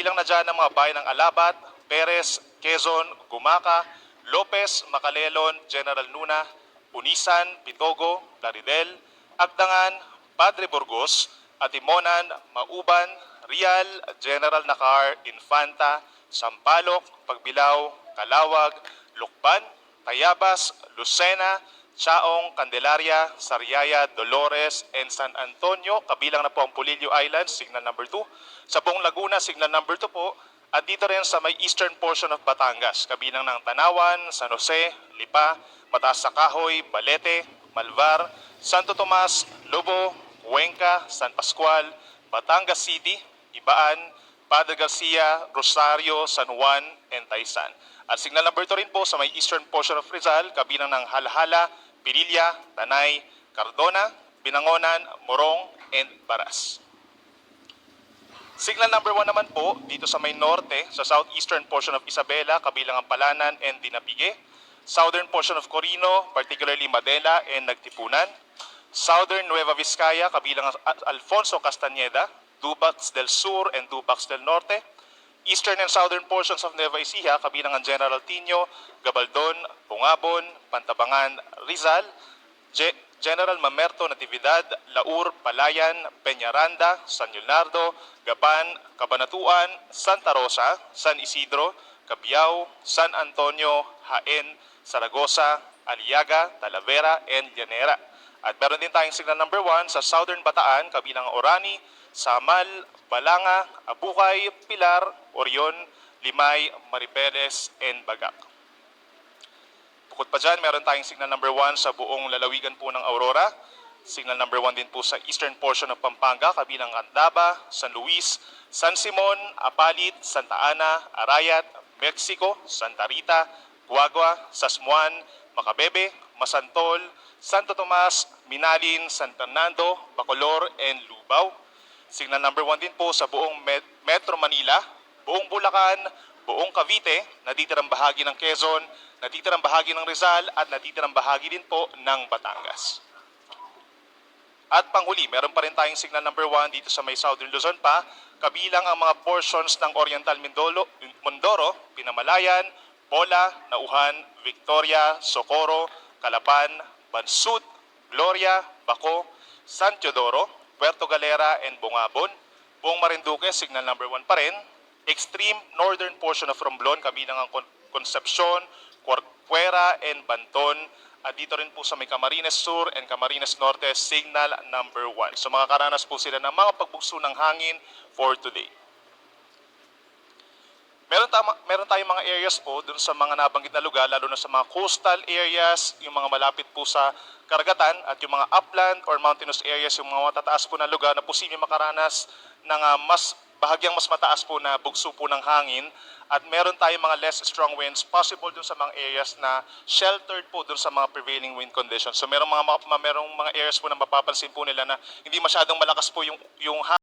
Kabilang na dyan ang mga bayan ng Alabat, Perez, Quezon, Gumaca, Lopez, Macalelon, General Nuna, Unisan, Pitogo, Laridel, Agdangan, Padre Burgos, Atimonan, Mauban, Rial, General Nakar, Infanta, Sampaloc, Pagbilao, Calawag, Lukban, Tayabas, Lucena, Chaong, Candelaria, Sariaya, Dolores, and San Antonio. Kabilang na po ang Pulilio Islands, signal number 2. Sa buong Laguna, signal number 2 po. At dito rin sa may eastern portion of Batangas, kabilang ng Tanawan, San Jose, Lipa, Mataas sa Kahoy, Balete, Malvar, Santo Tomas, Lobo, Cuenca, San Pascual, Batangas City, Ibaan, Padre Garcia, Rosario, San Juan, and Taysan. At signal number 2 rin po sa may eastern portion of Rizal, kabilang ng Halhala, Pililla, Tanay, Cardona, Binangonan, Morong, and Baras. Signal number 1 naman po dito sa may norte, sa southeastern portion of Isabela, kabilang ang Palanan and Dinapige. Southern portion of Corino, particularly Madela and Nagtipunan. Southern Nueva Vizcaya, kabilang ang Al- Alfonso Castañeda, Dubax del Sur and Dubax del Norte. Eastern and southern portions of Nueva Ecija, kabilang ang General Tino, Gabaldon, Bungabon, Pantabangan, Rizal, Ge- General Mamerto Natividad, Laur, Palayan, Peñaranda, San Leonardo, Gapan, Cabanatuan, Santa Rosa, San Isidro, Cabiao, San Antonio, Jaen, Saragosa, Aliaga, Talavera, and Llanera. At meron din tayong signal number 1 sa Southern Bataan, kabilang ang Orani, Samal, Balanga, Abukay, Pilar, Orion, Limay, Maribeles, and Bagak. Bukod pa dyan, meron tayong signal number 1 sa buong lalawigan po ng Aurora. Signal number 1 din po sa eastern portion ng Pampanga, kabilang Andaba, San Luis, San Simon, Apalit, Santa Ana, Arayat, Mexico, Santa Rita, Guagua, Sasmuan, Macabebe, Masantol, Santo Tomas, Minalin, San Fernando, Bacolor, and Lubao. Signal number 1 din po sa buong Met- Metro Manila, buong Bulacan, buong Cavite, natitirang bahagi ng Quezon, natitirang bahagi ng Rizal, at natitirang bahagi din po ng Batangas. At panghuli, meron pa rin tayong signal number 1 dito sa may Southern Luzon pa, kabilang ang mga portions ng Oriental Mindolo, Mondoro, Pinamalayan, Pola, Nauhan, Victoria, Socorro, Calapan, Bansud, Gloria, Baco, San Teodoro, Puerto Galera, and Bungabon. Buong Marinduque, signal number 1 pa rin. Extreme northern portion of Romblon, kabilang ang Con- Concepcion, Corcuera, and Banton. At dito rin po sa may Camarines Sur and Camarines Norte, signal number 1. So makakaranas po sila ng mga pagbugso ng hangin for today. Meron, tama, meron tayong mga areas po dun sa mga nabanggit na lugar, lalo na sa mga coastal areas, yung mga malapit po sa karagatan, at yung mga upland or mountainous areas, yung mga matataas po na lugar na posibleng makaranas ng ah, mas bahagyang mas mataas po na bugso po ng hangin at meron tayong mga less strong winds possible dun sa mga areas na sheltered po dun sa mga prevailing wind conditions. So merong mga, merong mga areas po na mapapansin po nila na hindi masyadong malakas po yung yung